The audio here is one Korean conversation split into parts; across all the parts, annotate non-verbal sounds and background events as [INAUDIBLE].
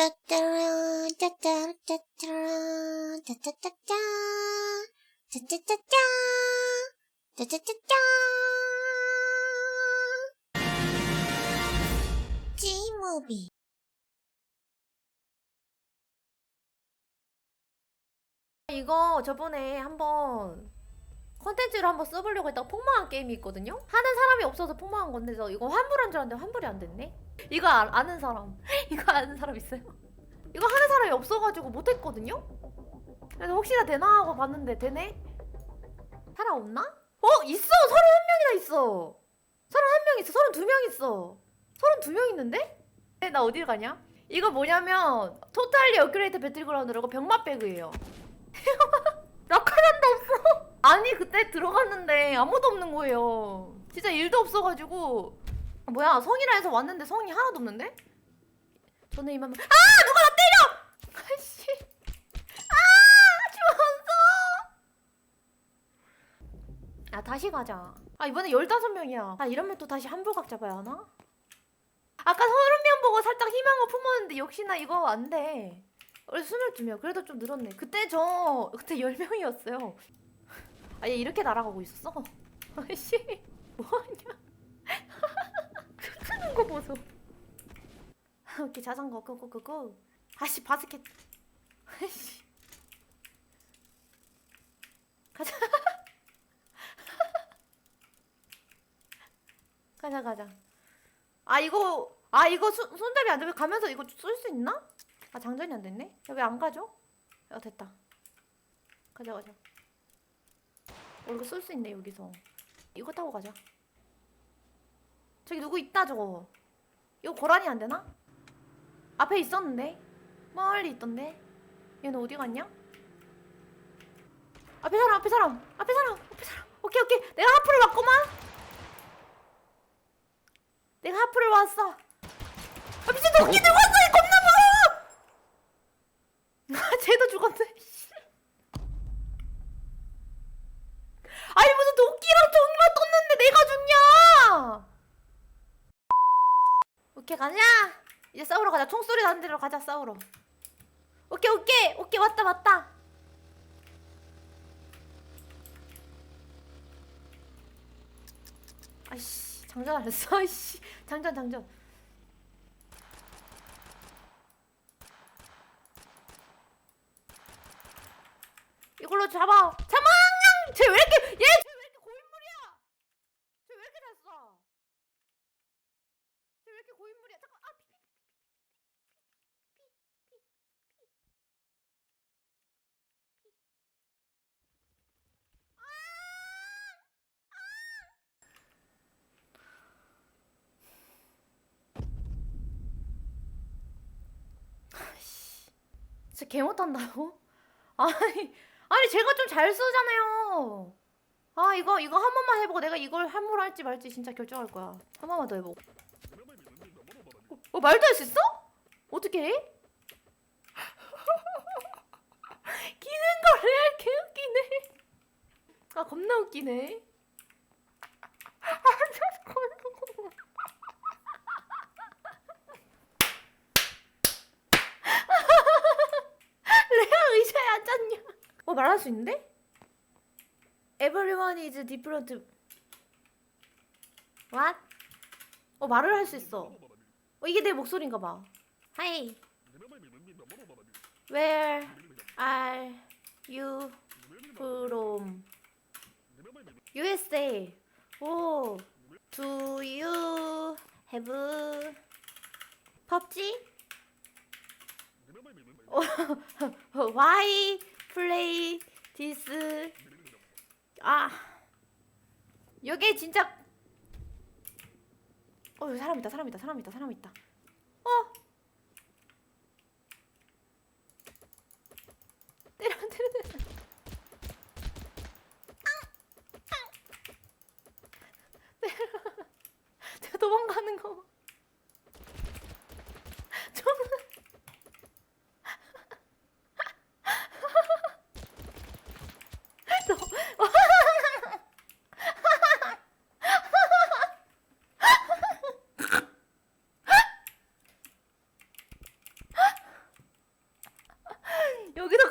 짜짜라 짜짜라 이거 저번에 한번 컨텐츠를 한번 써보려고 했다가 폭망한 게임이 있거든요? 하는 사람이 없어서 폭망한 건데 저 이거 환불한 줄 알았는데 환불이 안 됐네? 이거 아, 아는 사람 [LAUGHS] 이거 아는 사람 있어요? [LAUGHS] 이거 하는 사람이 없어가지고 못했거든요? 그래서 혹시나 되나 하고 봤는데 되네? 사람 없나? 어? 있어! 31명이나 있어! 31명 있어! 32명 있어! 32명 있는데? 네, 나 어딜 가냐? 이거 뭐냐면 토탈리 업그레이드 배틀그라운드라고 병맛 배그예요 [LAUGHS] 라카란도 없어. 아니 그때 들어갔는데 아무도 없는 거예요. 진짜 일도 없어가지고 아, 뭐야 성이라 해서 왔는데 성이 하나도 없는데? 저는 이만 아 누가 나 때려! 아씨 아 죽었어. 아 다시 가자. 아 이번에 15명이야. 아 이러면 또 다시 한불각 잡아야 하나? 아까 30명 보고 살짝 희망을 품었는데 역시나 이거 안 돼. 원래 22명 그래도 좀 늘었네 그때 저 그때 10명이었어요 아얘 이렇게 날아가고 있었어? 아씨 뭐하냐? [LAUGHS] 크는 거 보소. 오케이 자전거 고고고고. 아씨 바스켓. 아씨. 가자. [LAUGHS] 가자 가자. 아 이거 아 이거 손, 손잡이 안 잡혀 가면서 이거 쏠수 있나? 아 장전이 안 됐네? 야왜안 가죠? 야 됐다. 가자 가자 어 이거 쏠수 있네 여기서. 이거 타고 가자. 저기 누구 있다 저거. 이거 고라니 안 되나? 앞에 있었는데? 멀리 있던데? 얘는 어디 갔냐? 앞에 사람 앞에 사람 앞에 사람 앞에 사람. 오케이 오케이. 내가 하프를 왔구만. 내가 하프를 왔어. 아 미친 도끼 들고 왔어 이 겁나 무서워 아, 쟤도 죽었네. 아니 무슨 도끼랑 종이만 떴는데 내가 죽냐? 오케이 가자. 이제 싸우러 가자. 총소리 나는 데로 가자 싸우러. 오케이 오케이 오케이 왔다 왔다. 아이씨 장전 안 했어. [LAUGHS] 아이씨 장전 장전. 이걸로 잡아. 잡아! 쟤왜 이렇게 얘 쟤 왜 이렇게 고인물이야? 쟤 왜 이렇게 잘 써? 쟤 왜 이렇게 고인물이야? 잠깐. 아, 피, 피, 진짜 개 못한다고? 아니, 아니 제가 좀 잘 쓰잖아요. 아 이거 이거 한 번만 해보고 내가 이걸 함부로 할지 말지 진짜 결정할 거야. 한 번만 더 해보고. 어, 어 말도 할 수 있어? 어떻게 해? 기는 거 레알 개 웃기네. 아 겁나 웃기네. 아 레아 의자에 앉았냐? 어 말할 수 있는데? Everyone is different. What? 어 말을 할 수 있어. 어 이게 내 목소리인가 봐. Hi. Where are you from? USA. 오. Do you have PUBG? Why play this? 아 여기 진짜 어 여기 사람 있다 사람 있다 사람 있다 사람 있다 어 때려 때려 때려 때려 제가 도망가는 거 봐. 저는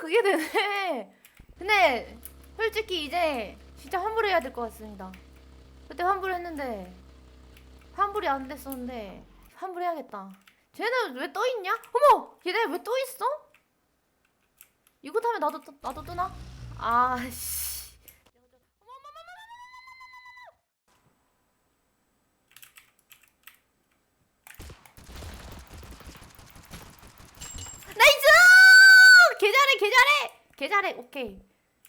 그게 되네. [LAUGHS] 근데 솔직히 이제 진짜 환불해야 될 것 같습니다. 그때 환불했는데 환불이 안 됐었는데 환불해야겠다. 쟤네 왜떠 있냐? 어머, 얘네 왜 떠 있어? 이거 타면 나도 떠- 나도 뜨나? 아 씨. 나이스! 개 잘해, 개 잘해! 개 잘해, 오케이.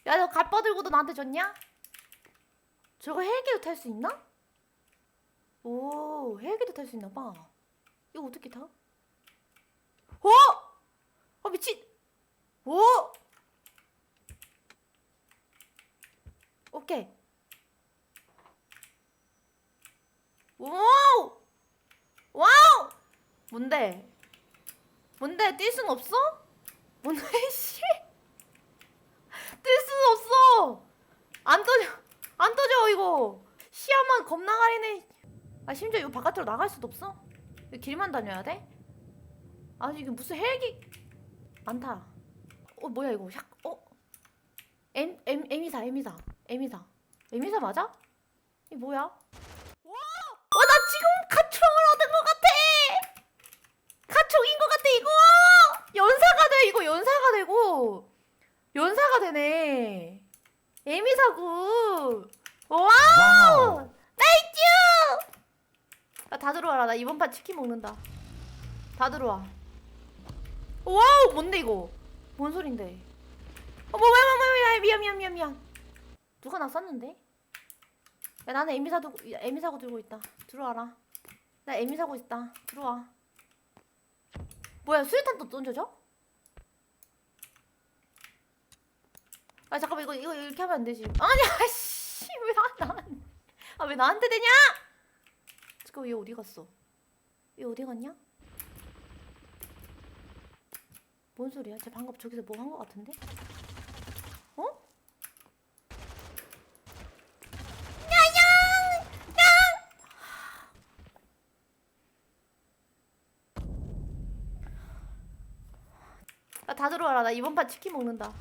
야, 너 갑바 들고도 나한테 줬냐? 저거 헬기도 탈 수 있나? 오, 헬기도 탈 수 있나 봐. 이거 어떻게 타? 어? 아, 미친! 오! 오케이. 와우! 와우! 뭔데? 뭔데 뛸 순 없어? 뭔데 [LAUGHS] 씨? 뛸순 없어. 안 떠져. 안 떠져 이거. 시야만 겁나 가리네. 아 심지어 이거 바깥으로 나갈 수도 없어? 길만 다녀야 돼? 아니 이게 무슨 헬기 많다. 어 뭐야 이거 샥 어? M M M24 M24 M24 M24 맞아? 이 뭐야? 와! 어나 지금 가총을 얻은 것 같아. 가총인 것 같아 이거 연사가 돼 이거 연사가 되고 연사가 되네 에미사구 와우 와우. 나이스 나다 들어와라. 나 이번 판 치킨 먹는다. 다 들어와. 와우 뭔데 이거? 뭔 소린데? 어머 뭐야 뭐야 뭐야 미안 미안 미안 미안. 누가 나 쐈는데? 야 나는 에미사 두 에미 사고 들고 있다. 들어와라. 나 에미 사고 있다. 들어와. 뭐야 수류탄 또 던져져? 아 잠깐만 이거 이거 이렇게 하면 안 되지. 아니 아씨 [LAUGHS] 왜 나, 나, 아왜 나한테 되냐? 잠깐 얘 어디 갔어? 얘 어디 갔냐? 뭔 소리야? 쟤 방금 저기서 뭐 한 거 같은데? 어? 야, 다 들어와라. 나 이번 판 치킨 먹는다.